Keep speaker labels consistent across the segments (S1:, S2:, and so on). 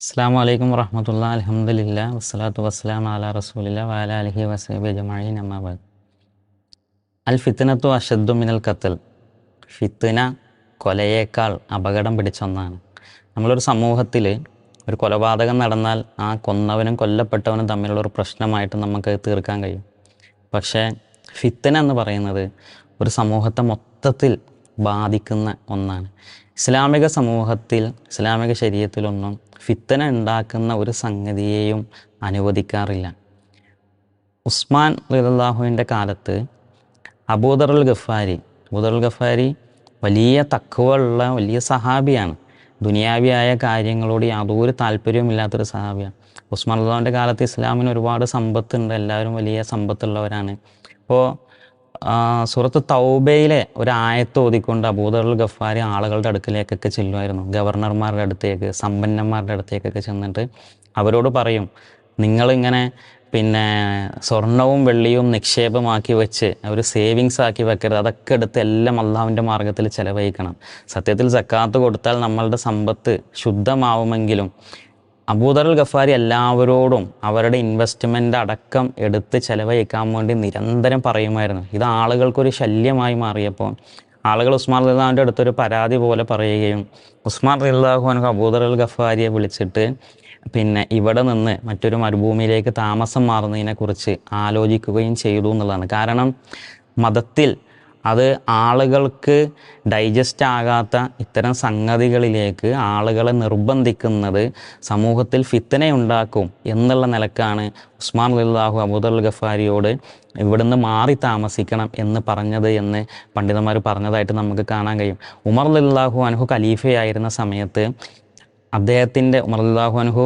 S1: അസ്സാം വലൈക്കും വറഹമത്തുള്ള അലഹമുല്ല വസ്സലാത്തു വസ്സലാം അല റസൂലില്ല വാല അലഹി വസീബ് അമ്മാബാദ് അൽ ഫിത്തനത്തു അഷദ്ദു മിനൽ കത്തൽ ഫിത്തന കൊലയേക്കാൾ അപകടം പിടിച്ച ഒന്നാണ്. നമ്മളൊരു സമൂഹത്തിൽ ഒരു കൊലപാതകം നടന്നാൽ ആ കൊന്നവനും കൊല്ലപ്പെട്ടവനും തമ്മിലുള്ള ഒരു പ്രശ്നമായിട്ട് നമുക്ക് തീർക്കാൻ കഴിയും. പക്ഷേ ഫിത്തന എന്ന് പറയുന്നത് ഒരു സമൂഹത്തെ മൊത്തത്തിൽ ബാധിക്കുന്ന ഒന്നാണ്. ഇസ്ലാമിക സമൂഹത്തിൽ ഇസ്ലാമിക ശരീരത്തിലൊന്നും ഫിത്തന ഉണ്ടാക്കുന്ന ഒരു സംഗതിയെയും അനുവദിക്കാറില്ല. ഉസ്മാൻ റലാഹുവിന്റെ കാലത്ത് അബൂദറുൽ ഗഫാരി അബൂദറുൽ ഗഫാരി വലിയ തക്കുവുള്ള വലിയ സഹാബിയാണ്. ദുനിയാവിയായ കാര്യങ്ങളോട് യാതൊരു താല്പര്യവുമില്ലാത്തൊരു സഹാബിയാണ്. ഉസ്മാൻ അള്ളാഹുവിന്റെ കാലത്ത് ഇസ്ലാമിന് ഒരുപാട് സമ്പത്തുണ്ട് എല്ലാവരും വലിയ സമ്പത്തുള്ളവരാണ്. അപ്പോൾ സുഹൃത്ത് തൗബയിലെ ഒരു ആയത്ത് ഓതിക്കൊണ്ട് അബൂദറുൽ ഗഫാരി ആളുകളുടെ അടുക്കിലേക്കൊക്കെ ചെല്ലുമായിരുന്നു. ഗവർണർമാരുടെ അടുത്തേക്ക് സമ്പന്നന്മാരുടെ അടുത്തേക്കൊക്കെ ചെന്നിട്ട് അവരോട് പറയും നിങ്ങളിങ്ങനെ പിന്നെ സ്വർണവും വെള്ളിയും നിക്ഷേപമാക്കി വെച്ച് ഒരു സേവിങ്സ് ആക്കി വെക്കരുത്. അതൊക്കെ എടുത്ത് എല്ലാം അള്ളാഹുവിന്റെ മാർഗത്തിൽ ചിലവഴിക്കണം. സത്യത്തിൽ സക്കാത്ത് കൊടുത്താൽ നമ്മളുടെ സമ്പത്ത് ശുദ്ധമാവുമെങ്കിലും അബൂദറുൽ ഗഫാരി എല്ലാവരോടും അവരുടെ ഇൻവെസ്റ്റ്മെന്റ് അടക്കം എടുത്ത് ചിലവഴിക്കാൻ വേണ്ടി നിരന്തരം പറയുമായിരുന്നു. ഇത് ആളുകൾക്കൊരു ശല്യമായി മാറിയപ്പോൾ ആളുകൾ ഉസ്മാൻ റിള്ളാഹുവിന്റെ അടുത്തൊരു പരാതി പോലെ പറയുകയും ഉസ്മാൻ അബൂദർ അൽ ഗഫാരിയെ വിളിച്ചിട്ട് പിന്നെ ഇവിടെ നിന്ന് മറ്റൊരു മരുഭൂമിയിലേക്ക് താമസം മാറുന്നതിനെക്കുറിച്ച് ആലോചിക്കുകയും ചെയ്തു എന്നുള്ളതാണ്. കാരണം മതത്തിൽ അത് ആളുകൾക്ക് ഡൈജസ്റ്റ് ആകാത്ത ഇത്തരം സംഗതികളിലേക്ക് ആളുകളെ നിർബന്ധിക്കുന്നത് സമൂഹത്തിൽ ഫിത്തനയുണ്ടാക്കും എന്നുള്ള നിലക്കാണ് ഉസ്മാൻ അള്ളാഹു അബുദൽ ഗഫാരിയോട് ഇവിടുന്ന് മാറി താമസിക്കണം എന്ന് പറഞ്ഞത് എന്ന് പണ്ഡിതന്മാർ പറഞ്ഞതായിട്ട് നമുക്ക് കാണാൻ കഴിയും. ഉമർ അള്ളാഹു അനുഹു ഖലീഫയായിരുന്ന സമയത്ത് അദ്ദേഹത്തിന്റെ ഉമർ അള്ളാഹു അനുഹു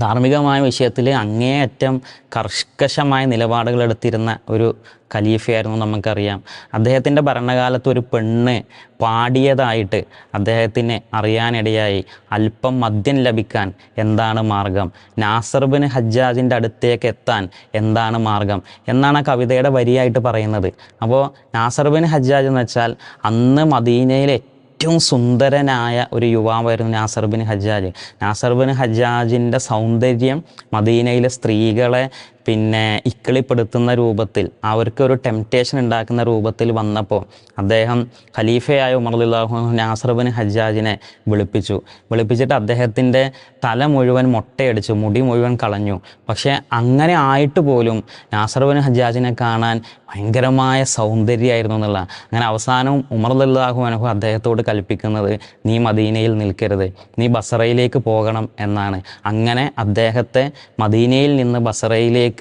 S1: ധാർമ്മികമായ വിഷയത്തിൽ അങ്ങേയറ്റം കർക്കശമായ നിലപാടുകൾ എടുത്തിരുന്ന ഒരു ഖലീഫയായിരുന്നു നമുക്കറിയാം. അദ്ദേഹത്തിന്റെ ഭരണകാലത്ത് ഒരു പെണ്ണ് പാടിയതായിട്ട് അദ്ദേഹത്തിന് അറിയാനിടയായി. അല്പം മദ്യം ലഭിക്കാൻ എന്താണ് മാർഗം? നാസർബിൻ ഹജ്ജാജിന്റെ അടുത്തേക്ക് എത്താൻ എന്താണ് മാർഗം? എന്നാണ് ആ കവിതയുടെ വരിയായിട്ട് പറയുന്നത്. അപ്പോൾ നാസർബിൻ ഹജ്ജാജ് എന്ന് വെച്ചാൽ അന്ന് മദീനയിലെ ഏറ്റവും സുന്ദരനായ ഒരു യുവാവായിരുന്നു Nasr bin Hajjaj. Nasr bin ഹജ്ജാജിന്റെ സൗന്ദര്യം മദീനയിലെ സ്ത്രീകളെ പിന്നെ ഇക്കിളിപ്പെടുത്തുന്ന രൂപത്തിൽ അവർക്ക് ഒരു ടെംപ്റ്റേഷൻ ഉണ്ടാക്കുന്ന രൂപത്തിൽ വന്നപ്പോൾ അദ്ദേഹം ഖലീഫയായ ഉമർലാഹു നാസർബിൻ ഹജ്ജാജിനെ വിളിപ്പിച്ചു. വിളിപ്പിച്ചിട്ട് അദ്ദേഹത്തിന്റെ തല മുഴുവൻ മുട്ടയടിച്ചു മുടി മുഴുവൻ കളഞ്ഞു. പക്ഷേ അങ്ങനെ ആയിട്ട് പോലും നാസർബിൻ ഹജ്ജാജിനെ കാണാൻ ഭയങ്കരമായ സൗന്ദര്യമായിരുന്നു എന്നുള്ള അങ്ങനെ അവസാനം ഉമർ ഉമർലാഹു അനഹു അദ്ദേഹത്തോട് കൽപ്പിക്കുന്നത് നീ മദീനയിൽ നിൽക്കരുത് നീ ബസറയിലേക്ക് പോകണം എന്നാണ്. അങ്ങനെ അദ്ദേഹത്തെ മദീനയിൽ നിന്ന് ബസറയിലേക്ക്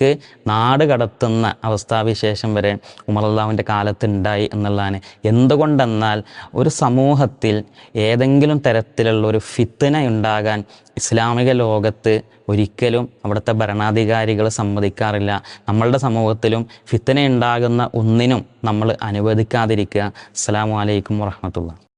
S1: നാട് കടത്തുന്ന അവസ്ഥാവിശേഷം വരെ ഉമർ കാലത്ത് ഉണ്ടായി എന്നുള്ളതാണ്. എന്തുകൊണ്ടെന്നാൽ ഒരു സമൂഹത്തിൽ ഏതെങ്കിലും തരത്തിലുള്ള ഒരു ഫിത്തന ഉണ്ടാകാൻ ഇസ്ലാമിക ലോകത്ത് ഒരിക്കലും അവിടുത്തെ ഭരണാധികാരികൾ സമ്മതിക്കാറില്ല. നമ്മളുടെ സമൂഹത്തിലും ഫിത്തന ഉണ്ടാകുന്ന ഒന്നിനും നമ്മൾ അനുവദിക്കാതിരിക്കുക. അസ്സാം വലൈക്കും വാഹമത്തുള്ള